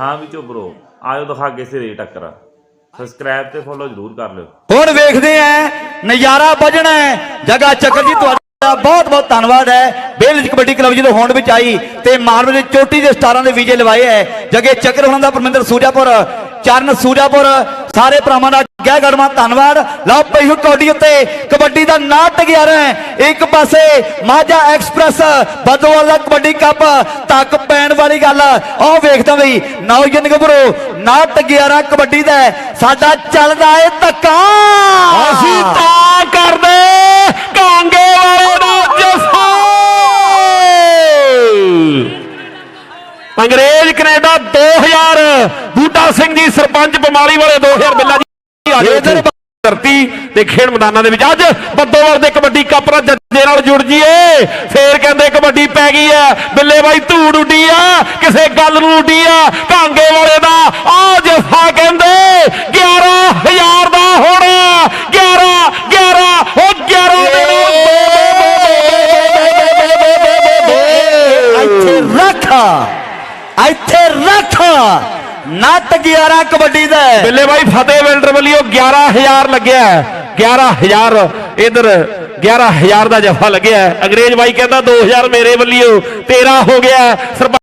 ਹਾਂ ਵੀ ਚੋਬਰੋ ਆਇਓ ਦਿਖਾ ਕੇ ਸਿਰੇ ਟੱਕਰ। ਸਬਸਕ੍ਰਾਈਬ ਤੇ ਫੋਲੋ ਜ਼ਰੂਰ ਕਰ ਲਿਓ। ਹੁਣ ਵੇਖਦੇ ਆ, ਨਜ਼ਾਰਾ ਵੱਜਣਾ ਹੈ। ਜਗਾ ਚੱਕਰ ਜੀ, ਤੁਹਾਡਾ ਬਹੁਤ ਬਹੁਤ ਧੰਨਵਾਦ ਹੈ। ਬੇਲ ਕਬੱਡੀ ਕਲੱਬ ਜਦੋਂ ਹੋਂਦ ਵਿੱਚ ਆਈ ਤੇ ਮਾਨਵ ਦੇ ਚੋਟੀ ਦੇ ਸਟਾਰਾਂ ਦੇ ਵੀਜੇ ਲਵਾਏ ਹੈ। ਜਗੇ ਚੱਕਰ ਉਹਨਾਂ ਦਾ ਪਰਮਿੰਦਰ ਸੂਜਾਪੁਰ, ਚਰਨ ਸੂਜਾਪੁਰ ਸਾਰੇ ਭਰਾਵਾਂ ਦਾ ਗਿਆ ਗੜਮਾ ਧੰਨਵਾਦ। ਲਓ ਪਈ ਹੋ ਕੌਡੀ ਉੱਤੇ ਕਬੱਡੀ ਦਾ ਨਾਟ 11 ਇੱਕ ਪਾਸੇ ਮਾਝਾ ਐਕਸਪ੍ਰੈਸ, ਬਦੋਵਾਲਾ ਕਬੱਡੀ ਕੱਪ, ਤੱਕ ਪੈਣ ਵਾਲੀ ਗੱਲ। ਆਹ ਵੇਖਦਾ ਬਈ, ਨੌਜਵਾਨ ਗੱਭਰੂ, ਨਾਟ 11 ਕਬੱਡੀ ਦਾ ਸਾਡਾ ਚੱਲਦਾ ਏ ਧੱਕਾ। ਅਸੀਂ ਤਾਂ ਕਰਦੇ ਕਾਂਗੇ ਵਾਲੇ ਦਾ ਜਫਾ ਅੰਗਰੇਜ਼ ਕੈਨੇਡਾ 2000 ਬੂਟਾ ਸਿੰਘ ਜੀ ਸਰਪੰਚ ਬਮਾਲੀ ਵਾਲੇ 2000 ਬਿੱਲਾ ਜੀ ਆ ਇੱਧਰ। ਧਰਤੀ ਤੇ ਖੇਡ ਮੈਦਾਨਾਂ ਦੇ ਵਿੱਚ ਅੱਜ ਬੱਦੋਵਾਲ ਦੇ ਕਬੱਡੀ ਕੱਪ ਨਾਲ ਜੱਜੇ ਨਾਲ ਜੁੜ ਜੀਏ ਫੇਰ ਕਹਿੰਦੇ ਕਬੱਡੀ ਪੈ ਗਈ ਐ ਬਿੱਲੇ ਬਾਈ ਧੂੜ ਉੱਡੀ ਆ ਕਿਸੇ ਗੱਲ ਨੂੰ ਉੱਡੀ ਆ ਕਾਂਗੇ ਵਾਲੇ ਦਾ ਆ ਜਫਾ ਕਹਿੰਦੇ 11000 ਦਾ ਹੋਣਾ 11 11 ਉਹ 11 ਦੇ ਇੱਥੇ ਰੱਖ ਇੱਥੇ ਰੱਖ ਨੱਟ 11 ਕਬੱਡੀ ਦਾ ਹੈ। ਬਾਈ, ਫਤਿਹ ਬਿਲਡਰ ਵੱਲੋਂ 11000 ਲੱਗਿਆ ਹੈ। 11000 ਇਧਰ 11000 ਦਾ ਜਫਾ ਲੱਗਿਆ ਅੰਗਰੇਜ਼ ਬਾਈ ਕਹਿੰਦਾ 2000 ਮੇਰੇ ਵੱਲੋਂ 13 ਹੋ ਗਿਆ ਸਰਪੰਚ